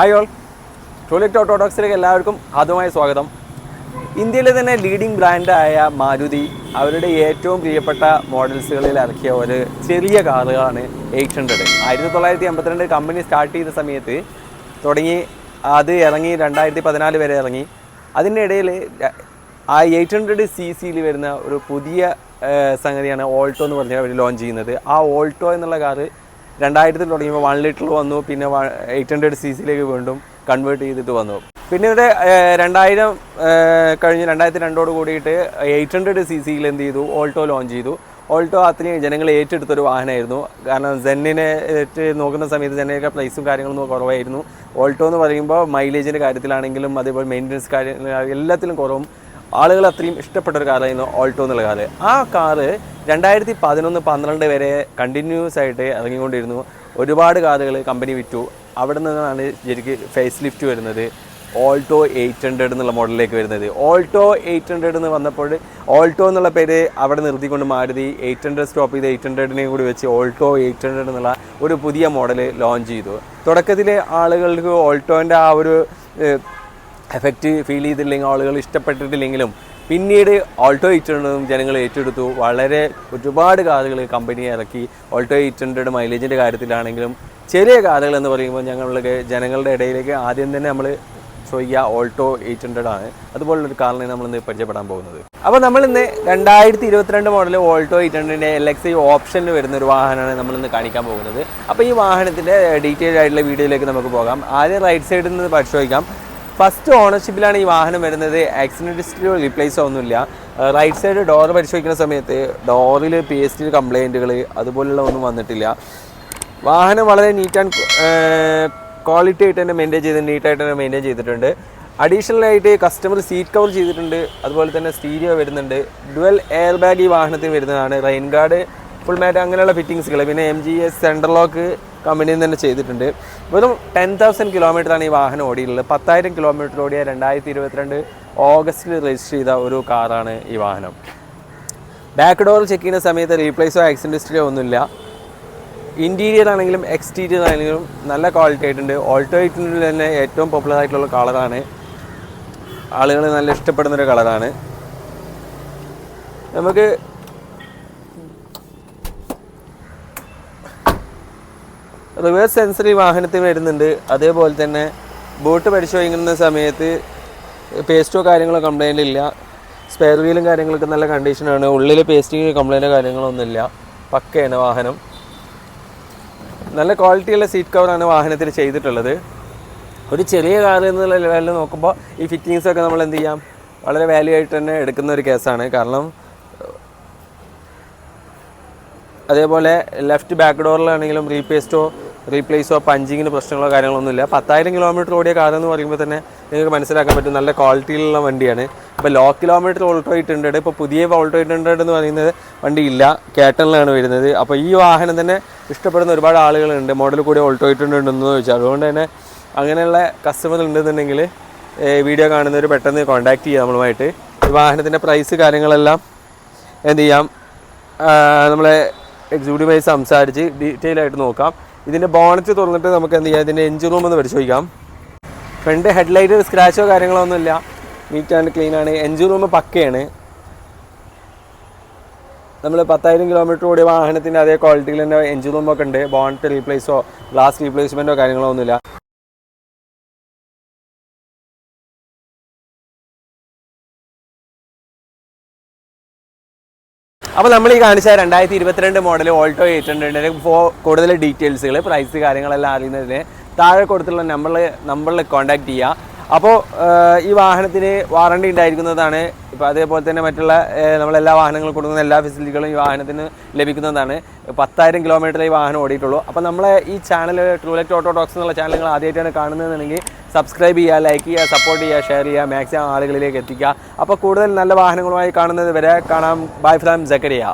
Hi all toilet ഓട്ടോഡോക്സിലേക്ക് എല്ലാവർക്കും ആദ്യമായ സ്വാഗതം. ഇന്ത്യയിലെ തന്നെ ലീഡിംഗ് ബ്രാൻഡായ മാരുതി അവരുടെ ഏറ്റവും പ്രിയപ്പെട്ട മോഡൽസുകളിൽ ഇറക്കിയ ഒരു ചെറിയ കാറുകളാണ് എയ്റ്റ് ഹൺഡ്രഡ് ആയിരത്തി തൊള്ളായിരത്തി എൺപത്തിരണ്ട് കമ്പനി സ്റ്റാർട്ട് ചെയ്ത സമയത്ത് തുടങ്ങി അത് ഇറങ്ങി രണ്ടായിരത്തി പതിനാല് വരെ ഇറങ്ങി. അതിന്റെ ഇടയിൽ ആ എയ്റ്റ് ഹൺഡ്രഡ് സി സിയിൽ വരുന്ന ഒരു പുതിയ സംഗതിയാണ് ഓൾട്ടോ എന്ന് പറഞ്ഞാൽ അവർ ലോഞ്ച് ചെയ്യുന്നത്. ആ ഓൾട്ടോ എന്നുള്ള കാറ് രണ്ടായിരത്തിൽ തുടങ്ങിയപ്പോൾ വൺ ലിറ്റർ വന്നു. പിന്നെ എയ്റ്റ് ഹൺഡ്രഡ് സി സിയിലേക്ക് വീണ്ടും കൺവേർട്ട് ചെയ്തിട്ട് വന്നു. പിന്നെ ഇവിടെ രണ്ടായിരം കഴിഞ്ഞ് രണ്ടായിരത്തി രണ്ടോട് കൂടിയിട്ട് എയ്റ്റ് ഹൺഡ്രഡ് സി സിയിൽ എന്ത് ചെയ്തു? ഓൾട്ടോ ലോഞ്ച് ചെയ്തു. ഓൾട്ടോ അത്രയും ജനങ്ങൾ ഏറ്റെടുത്തൊരു വാഹനമായിരുന്നു. കാരണം ഏറ്റ് നോക്കുന്ന സമയത്ത് ജനങ്ങൾക്ക് പ്ലേസും കാര്യങ്ങളൊന്നും കുറവായിരുന്നു. ഓൾട്ടോ എന്ന് പറയുമ്പോൾ മൈലേജിന്റെ കാര്യത്തിലാണെങ്കിലും അതേപോലെ മെയിന്റനൻസ് കാര്യങ്ങൾ എല്ലാത്തിലും കുറവും. ആളുകൾ അത്രയും ഇഷ്ടപ്പെട്ട ഒരു കാറായിരുന്നു ഓൾട്ടോ എന്നുള്ള കാറ്. ആ കാറ് രണ്ടായിരത്തി പതിനൊന്ന് പന്ത്രണ്ട് വരെ കണ്ടിന്യൂസ് ആയിട്ട് ഇറങ്ങിക്കൊണ്ടിരുന്നു. ഒരുപാട് കാറുകൾ കമ്പനി വിറ്റു. അവിടെ നിന്നാണ് ശരിക്കും ഫേസ് ലിഫ്റ്റ് വരുന്നത്. ഓൾട്ടോ എയ്റ്റ് ഹൺഡ്രഡ് എന്നുള്ള മോഡലിലേക്ക് വരുന്നത്. ഓൾട്ടോ എയ്റ്റ് ഹൺഡ്രഡ് എന്ന് വന്നപ്പോൾ ഓൾട്ടോ എന്നുള്ള പേര് അവിടെ നിർത്തിക്കൊണ്ട് മാരുതി എയ്റ്റ് ഹൺഡ്രഡ് സ്റ്റോപ്പ് ചെയ്ത് എയ്റ്റ് ഹൺഡ്രഡിനെയും കൂടി വെച്ച് ഓൾട്ടോ എയ്റ്റ് ഹൺഡ്രഡ് എന്നുള്ള ഒരു പുതിയ മോഡൽ ലോഞ്ച് ചെയ്തു. തുടക്കത്തിൽ ആളുകൾക്ക് ഓൾട്ടോന്റെ ആ ഒരു എഫക്റ്റ് ഫീൽ ചെയ്തില്ലെങ്കിൽ ആളുകൾ ഇഷ്ടപ്പെട്ടിട്ടില്ലെങ്കിലും പിന്നീട് ഓൾട്ടോ എയ്റ്റ് ഹൺഡ്രഡും ജനങ്ങൾ ഏറ്റെടുത്തു. വളരെ ഒരുപാട് കാറുകൾ കമ്പനി ഇറക്കി. ഓൾട്ടോ എയ്റ്റ് ഹൺഡ്രഡ് മൈലേജിന്റെ കാര്യത്തിലാണെങ്കിലും ചെറിയ കാറുകൾ എന്ന് പറയുമ്പോൾ ഞങ്ങളുടെ ജനങ്ങളുടെ ഇടയിലേക്ക് ആദ്യം തന്നെ നമ്മൾ സോയ്യ ഓൾട്ടോ എയ്റ്റ് ഹൺഡ്രഡ് ആണ്. അതുപോലുള്ളൊരു കാറിനെ നമ്മൾ ഇന്ന് പരിചയപ്പെടാൻ പോകുന്നത്. അപ്പോൾ നമ്മൾ ഇന്ന് രണ്ടായിരത്തി ഇരുപത്തിരണ്ട് മോഡൽ ഓൾട്ടോ എയ്റ്റ് ഹൺഡ്രഡിന്റെ എൽ എക്സ് ഓപ്ഷനിൽ വരുന്ന ഒരു വാഹനമാണ് നമ്മൾ ഇന്ന് കാണിക്കാൻ പോകുന്നത്. അപ്പോൾ ഈ വാഹനത്തിന്റെ ഡീറ്റെയിൽ ആയിട്ടുള്ള വീഡിയോയിലേക്ക് നമുക്ക് പോകാം. ആദ്യം റൈറ്റ് സൈഡിൽ നിന്ന് പരിശോധിക്കാം. ഫസ്റ്റ് ഓണർഷിപ്പിലാണ് ഈ വാഹനം വരുന്നത്. ആക്സിഡന്റ് ഹിസ്റ്ററിയോ റീപ്ലേസോ ഒന്നുമില്ല റൈറ്റ് സൈഡ് ഡോർ പരിശോധിക്കുന്ന സമയത്ത് ഡോറിൽ പി എസ് ടി കംപ്ലൈന്റുകൾ അതുപോലുള്ള ഒന്നും വന്നിട്ടില്ല. വാഹനം വളരെ നീറ്റ് ആൻഡ് ക്വാളിറ്റി ആയിട്ട് തന്നെ മെയിന്റെയിൻ ചെയ്ത് നീറ്റായിട്ട് തന്നെ മെയിന്റെയിൻ ചെയ്തിട്ടുണ്ട്. അഡീഷണൽ ആയിട്ട് കസ്റ്റമർ സീറ്റ് കവർ ചെയ്തിട്ടുണ്ട്. അതുപോലെ തന്നെ സ്റ്റീരിയോ വരുന്നുണ്ട്. ഡുവൽ എയർ ബാഗ് ഈ വാഹനത്തിന് വരുന്നതാണ്. റെയിൻ ഗാർഡ് ഫുൾ മാറ്റ് അങ്ങനെയുള്ള ഫിറ്റിങ്സുകൾ പിന്നെ M G S central lock കമ്പനിയിൽ നിന്ന് തന്നെ ചെയ്തിട്ടുണ്ട്. വെറും ടെൻ തൗസൻഡ് കിലോമീറ്ററാണ് ഈ വാഹനം ഓടിയിട്ടുള്ളത്. പത്തായിരം കിലോമീറ്റർ ഓടിയ രണ്ടായിരത്തി ഇരുപത്തിരണ്ട് ഓഗസ്റ്റിൽ രജിസ്റ്റർ ചെയ്ത ഒരു കാറാണ് ഈ വാഹനം. ബാക്ക് ഡോർ ചെക്ക് ചെയ്യുന്ന സമയത്ത് റീപ്ലേസോ ആക്സിഡന്റ് ഹിസ്റ്ററിയോ ഒന്നുമില്ല. ഇന്റീരിയർ ആണെങ്കിലും എക്സ്റ്റീരിയർ ആണെങ്കിലും നല്ല ക്വാളിറ്റി ആയിട്ടുണ്ട്. ഓൾട്ടോ തന്നെ ഏറ്റവും പോപ്പുലർ ആയിട്ടുള്ള കളറാണ് ആളുകൾ നല്ല ഇഷ്ടപ്പെടുന്നൊരു കളറാണ് നമുക്ക് റിവേഴ്സ് സെൻസറി വാഹനത്തിൽ വരുന്നുണ്ട്. അതേപോലെ തന്നെ ബോട്ട് പരിശോധിക്കുന്ന സമയത്ത് പേസ്റ്റോ കാര്യങ്ങളോ കംപ്ലൈന്റ് ഇല്ല. സ്പെയർ വീലും കാര്യങ്ങളൊക്കെ നല്ല കണ്ടീഷനാണ് ഉള്ളിൽ പേസ്റ്റിങ് കംപ്ലൈന്റോ കാര്യങ്ങളൊന്നുമില്ല പക്കയാണ് വാഹനം. നല്ല ക്വാളിറ്റിയുള്ള സീറ്റ് കവറാണ് വാഹനത്തിൽ ചെയ്തിട്ടുള്ളത്. ഒരു ചെറിയ കാർ എന്നുള്ള ലെവലിൽ നോക്കുമ്പോൾ ഈ ഫിറ്റിങ്സൊക്കെ നമ്മൾ എന്ത് ചെയ്യാം? വളരെ വാല്യൂ ആയിട്ട് തന്നെ എടുക്കുന്ന ഒരു കേസാണ് കാരണം അതേപോലെ ലെഫ്റ്റ് ബാക്ക് ഡോറിലാണെങ്കിലും റീപേസ്റ്റോ റീപ്ലേസോ പഞ്ചിങ്ങിന് പ്രശ്നങ്ങളോ കാര്യങ്ങളൊന്നും ഇല്ല പത്തായിരം കിലോമീറ്റർ ഓടിയ കാർ എന്ന് പറയുമ്പോൾ തന്നെ നിങ്ങൾക്ക് മനസ്സിലാക്കാൻ പറ്റും നല്ല ക്വാളിറ്റിയിലുള്ള വണ്ടിയാണ്. ഇപ്പോൾ low kilometre Alto eight hundred ഇപ്പോൾ പുതിയ ഓൾട്ടോ എയ്റ്റ് ഹൺഡ്രഡ് എന്ന് പറയുന്നത് വണ്ടി ഇല്ല. കേട്ടണിലാണ് വരുന്നത്. അപ്പോൾ ഈ വാഹനം തന്നെ ഇഷ്ടപ്പെടുന്ന ഒരുപാട് ആളുകളുണ്ട്. മോഡൽ കൂടി ഓൾട്ടോ എയ്റ്റ് ഹൺഡ്രഡ് ഉണ്ടെന്ന് ചോദിച്ചാൽ അതുകൊണ്ട് തന്നെ അങ്ങനെയുള്ള കസ്റ്റമർ ഉണ്ടെന്നുണ്ടെങ്കിൽ വീഡിയോ കാണുന്നവർ പെട്ടെന്ന് കോൺടാക്ട് ചെയ്യുക നമ്മളുമായിട്ട്. ഈ വാഹനത്തിന്റെ പ്രൈസ് കാര്യങ്ങളെല്ലാം എന്ത് ചെയ്യാം? നമ്മളെ എക്സിക്യൂട്ടീവായി സംസാരിച്ച് ഡീറ്റെയിൽ ആയിട്ട് നോക്കാം. ഇതിന്റെ ബോണറ്റ് തുറന്നിട്ട് നമുക്ക് എന്ത് ചെയ്യാം? ഇതിന്റെ എഞ്ചിൻ റൂം ഒന്ന് പരിശോധിക്കാം. ഫ്രണ്ട് ഹെഡ്ലൈറ്റ് സ്ക്രാച്ചോ കാര്യങ്ങളോ ഒന്നുമില്ല നീറ്റ് ആൻഡ് ക്ലീൻ ആണ്. എഞ്ചിൻ റൂം പക്കയാണ്. നമ്മൾ പത്തായിരം കിലോമീറ്റർ ഓടിയ വാഹനത്തിന്റെ അതേ ക്വാളിറ്റിയിൽ തന്നെ എഞ്ചിൻ റൂമൊക്കെ ഉണ്ട്. ബോണറ്റ് റീപ്ലേസോ ഗ്ലാസ് റീപ്ലേസ്മെന്റോ കാര്യങ്ങളോ ഒന്നുമില്ല അപ്പോൾ നമ്മൾ ഈ കാണിച്ച രണ്ടായിരത്തി ഇരുപത്തിരണ്ട് മോഡൽ ഓൾട്ടോ എയ്റ്റ് ഹൺഡ്രഡിന്റെ കൂടുതൽ ഡീറ്റെയിൽസുകൾ പ്രൈസ് കാര്യങ്ങളെല്ലാം അറിയുന്നതിന് താഴെ കൊടുത്തുള്ള നമ്പറിൽ നമ്പറിൽ കോൺടാക്ട് ചെയ്യുക അപ്പോൾ ഈ വാഹനത്തിന് വാറണ്ടി ഉണ്ടായിരിക്കുന്നതാണ്. ഇപ്പോൾ അതേപോലെ തന്നെ മറ്റുള്ള നമ്മളെല്ലാ വാഹനങ്ങളും കൊടുക്കുന്ന എല്ലാ ഫെസിലിറ്റികളും ഈ വാഹനത്തിന് ലഭിക്കുന്നതാണ്. പത്തായിരം കിലോമീറ്റർ ഈ വാഹനം ഓടിയിട്ടുള്ളൂ. അപ്പോൾ നമ്മളെ ഈ ചാനൽ ട്രൂലെറ്റ് ഓട്ടോ ടോക്സ് എന്നുള്ള ചാനലുകൾ ആദ്യമായിട്ടാണ് കാണുന്നതെന്നുണ്ടെങ്കിൽ സബ്സ്ക്രൈബ് ചെയ്യുക ലൈക്ക് ചെയ്യുക സപ്പോർട്ട് ചെയ്യുക ഷെയർ ചെയ്യുക മാക്സിമം ആളുകളിലേക്ക് എത്തിക്കുക. അപ്പോൾ കൂടുതൽ നല്ല വാഹനങ്ങളുമായി കാണുന്നത് വരെ കാണാം. Bye from Zakariya